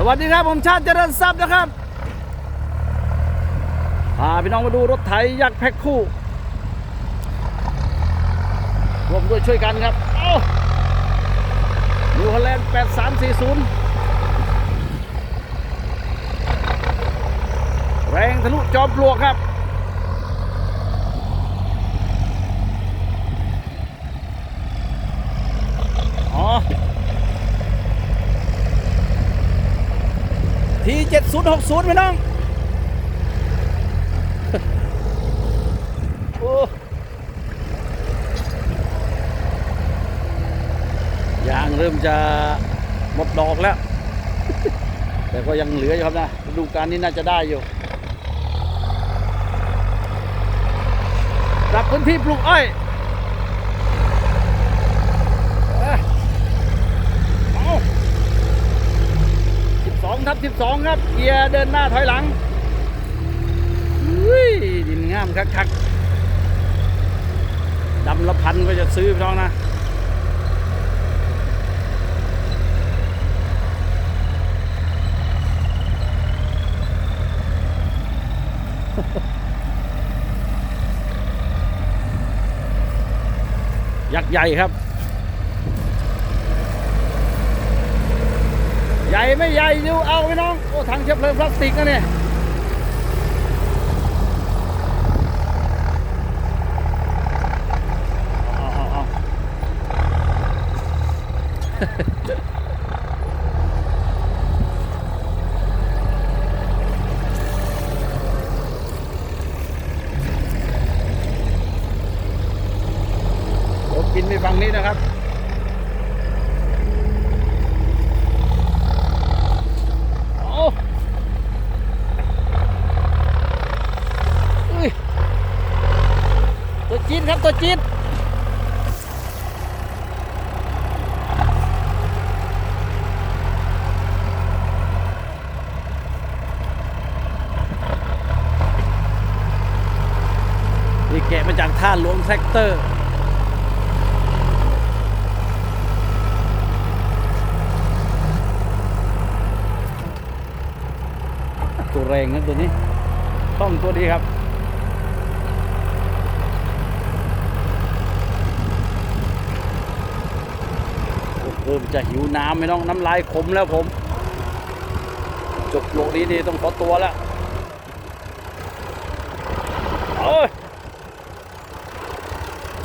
สวัสดีครับ ผมชาติเจริญทรัพย์นะครับพาพี่น้องมาดูรถไถยักษ์แพ็คคู่รวมด้วยช่วยกันครับเอ้านิวฮอลแลนด์ 8340 แรงทะลุจอมปลวกครับ อ๋อ ทีเจ็ดศูนย์ หกศูนย์พี่น้อง โอ้ยางเริ่มจะหมดดอกแล้ว แต่ก็ยังเหลืออยู่ครับนะฤดูการนี้น่าจะได้อยู่ปรับพื้นที่ปลูกอ้อยเอ้ยเอา 2ทับ12 ครับ เกียร์เดินหน้าถอยหลังอุ้ยดินงามคักคักๆดำละพันก็จะซื้อพี่น้องนะยักษ์ใหญ่ครับ ให ญ่ไม่ใหญ่ดูเอาพี่น้องโอ้ถังเชื้อเพลิงพลาสติกนะเนี่ยเอาเอาเอารถกินไปฝั่งนี้นะครับ โอ้อุ้ยตัวจีน ครับตัวจีนนี่แกะมาจากท่าหลวงแท็กเตอร์ตัวแรงนะตัวนี้ ต้องตัวดีครับ โอ้โหจะหิวน้ำไม่ต้องน้ำลายขมแล้วผม จบโลกนี้นี่ต้องขอตัวแล้วเอ้ย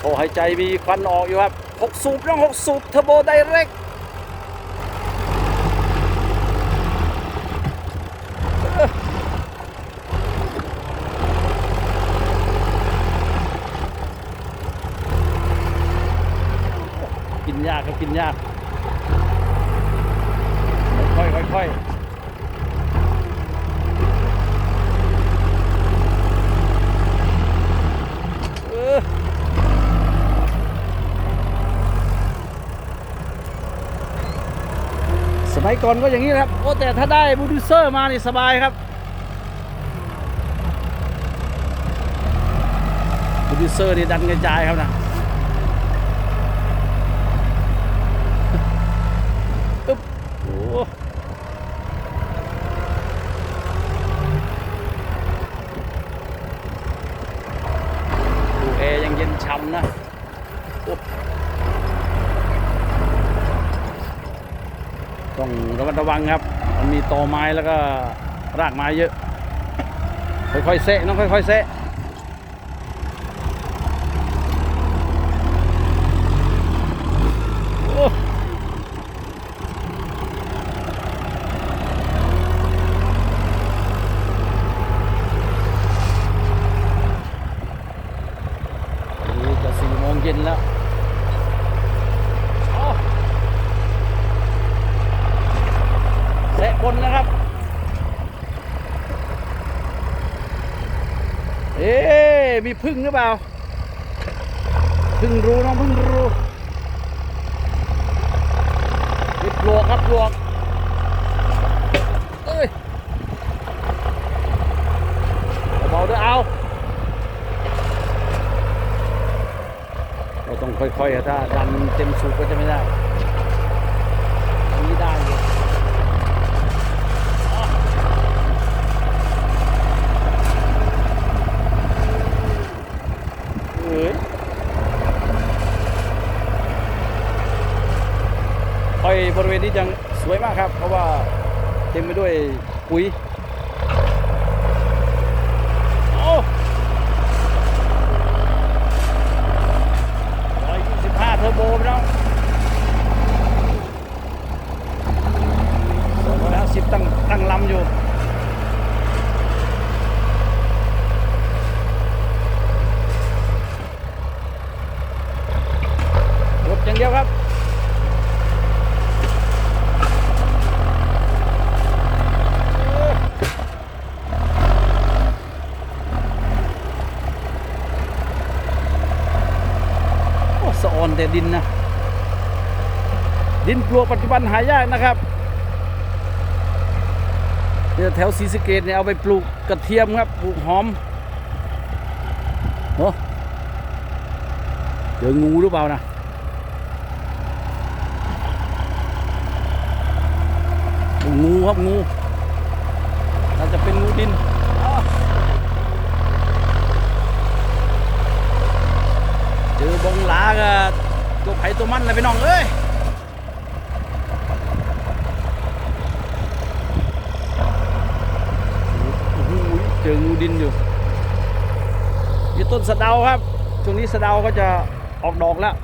โอ้หายใจมีควันออกอยู่ครับหกสูบต้องหกสูบเทอร์โบไดเรกกินยากครับกินยาก ค่อยค่อยค่อยเออส มัยก่อนก็อย่างนี้นะครับ โอ้แต่ถ้าได้บูดูเซอร์มานี่สบายครับบูดูเซอร์นี่ดันกระจายครับนะ อึ๊บโอ้ดูแอร์ยังเย็นช่ำนะโอ้ต้อง ระมัดระวังครับ มันมีตอไม้แล้วก็รากไม้เยอะ ค่อยๆเซะน้องค่อยๆเซะโอ้ นี่จะสี่โมงเย็นแล้วโอ้แสะบ นะครับ เอ๊ะมีพึ่งหรือเปล่า พึ่งรู้น้องพึ่งรู้มีปลวกครับปลวกเอ้ยเบาด้วยเอาเราต้องค่อยๆถ้าดันเต็มสูบก็จะไม่ได้อันนี้ได้อยู่ นี่ยังสวยมากครับ เพราะว่าเต็มไปด้วยปุ๋ยโอ้ยยี่สิบห้าเทอร์โบพี่น้องสองร้อยห้าสิบตั้งตั้งลำอยู่รถอย่างเดียวครับ โอ้สะออน แต่ดินนะ ดินปลวกปัจจุบันหายากนะครับเดี๋ยแถวศรีสะเกดเนี่ยเอาไปปลูกกระเทียมครับปลูกหอมโอ้เจองูหรือเปล่านะงูครับงูน่าจะเป็นงูดินเจอบองหลากับ ตัวไผ่ตัวมันเลยพี่น้องเอ้ยโอ้โหเจองูดินอยู่นี่ต้นสะเดาครับ ช่วงนี้สะเดาก็จะออกดอกแล้ว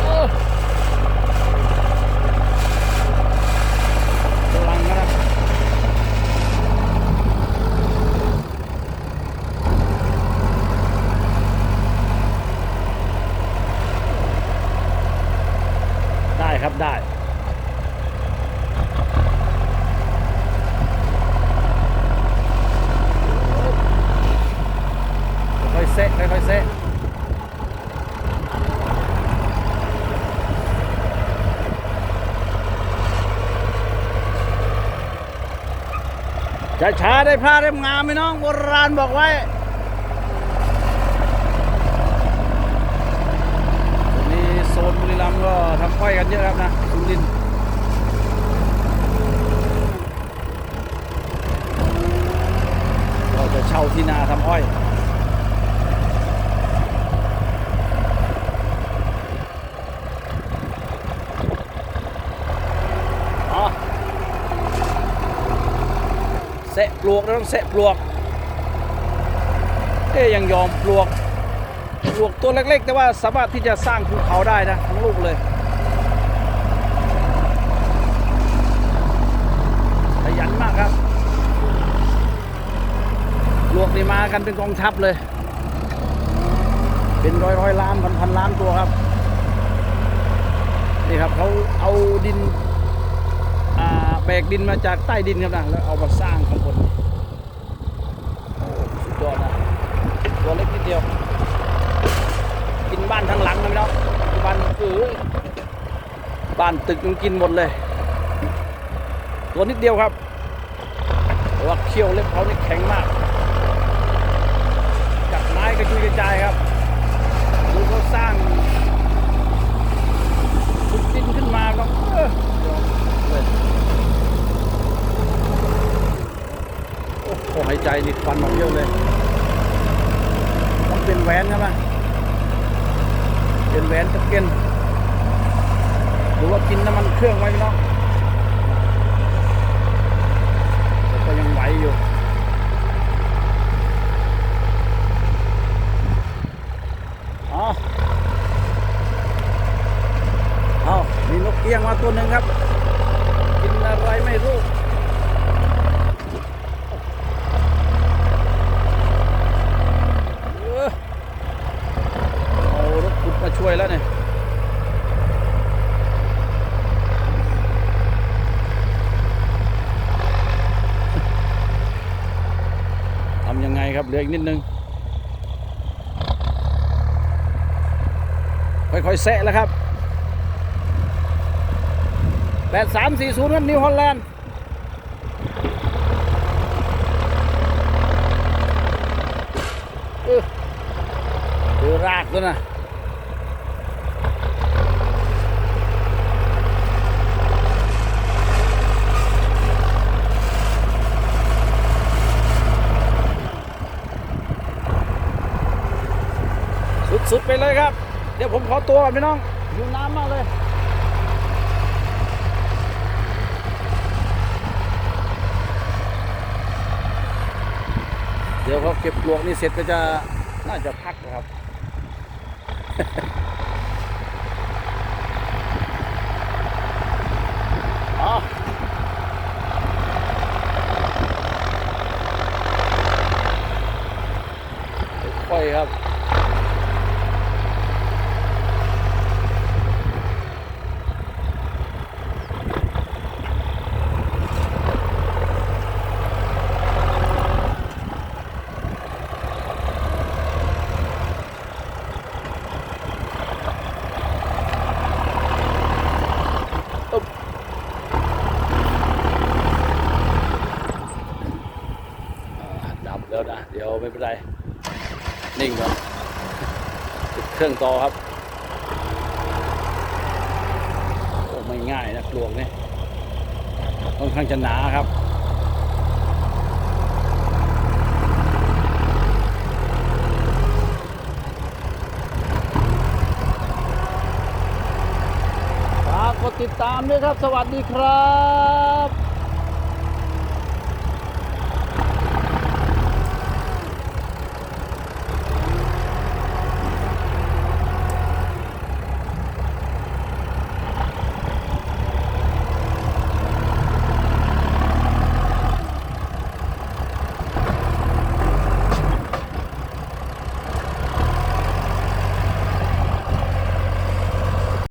โอ้กำลังนะครับได้ครับได้ ค่อยๆเซะค่อยๆเซะ ช้าช้าๆได้พลาดได้งามไหมน้องโบราณบอกไว้ตรงนี้โซนบุรีรัมย์ก็ทำอ้อยกันเยอะครับนะสุรินทร์เราจะเช่าที่นาทำอ้อย อ๋อ แสะปลวกแล้วต้องแสะปลวกเอ๊ยยังยอมปลวกปลวกตัวเล็กๆ แต่ว่าสามารถที่จะสร้างภูเขาได้นะทั้งลูกเลยขยันมากครับปลวกนี่มากันเป็นกองทัพเลย เป็นร้อยร้อยๆล้านพันพันล้านตัวครับนี่ครับเขาเอาดิน แบกดินมาจากใต้ดินครับนะแล้วเอามาสร้างข้างบนโอ้สุดยอดนะตัวเล็กนิดเดียว กินบ้านทั้งหลังนะพี่น้องบ้านเออบ้านตึกมันกินหมดเลย ตัวนิดเดียวครับแต่ว่าเขี้ยวเล็บเขานี่แข็งมากกัดไม้กระจุยกระจายครับดูเขาสร้างขุดดินขึ้นมาก็เออ เลยโอ้โหหายใจนี่ควันออกเยอะเลยต้องเป็นแหวนครับนะเป็นแหวนตะเกียนหรือว่ากินน้ำมันเครื่องไว้พี่น้องแต่ก็ยังไหวอยู่อ๋อเอามีนกเอี้ยงมาตัวหนึ่งครับ อะไรไม่รู้เอารถขุดมาช่วยแล้วเนี่ยทำยังไงครับเหลืออีกนิดนึง ค่อยๆแซะแล้วครับ แปดสามสี่ศูนย์ครับนิวฮอลแลนด์ออเจอรากแล้วนะสุดๆไปเลยครับ เดี๋ยวผมขอตัวก่อนพี่น้องอยู่น้ำมากเลย เดี๋ยวเขาเก็บปลวกนี่เสร็จก็จะน่าจะพักนะครับ อ๋อค่อยๆครับ อ่าดับแล้วนะ เดี๋ยวไม่เป็นไร นิ่งก่อนติดเค รื่องต่อครับโอ้ไม่ง่ายนะปลวกนี่ยค่อนข้างจะหนาครับฝากกดติดตามด้วยครับ สวัสดีครับ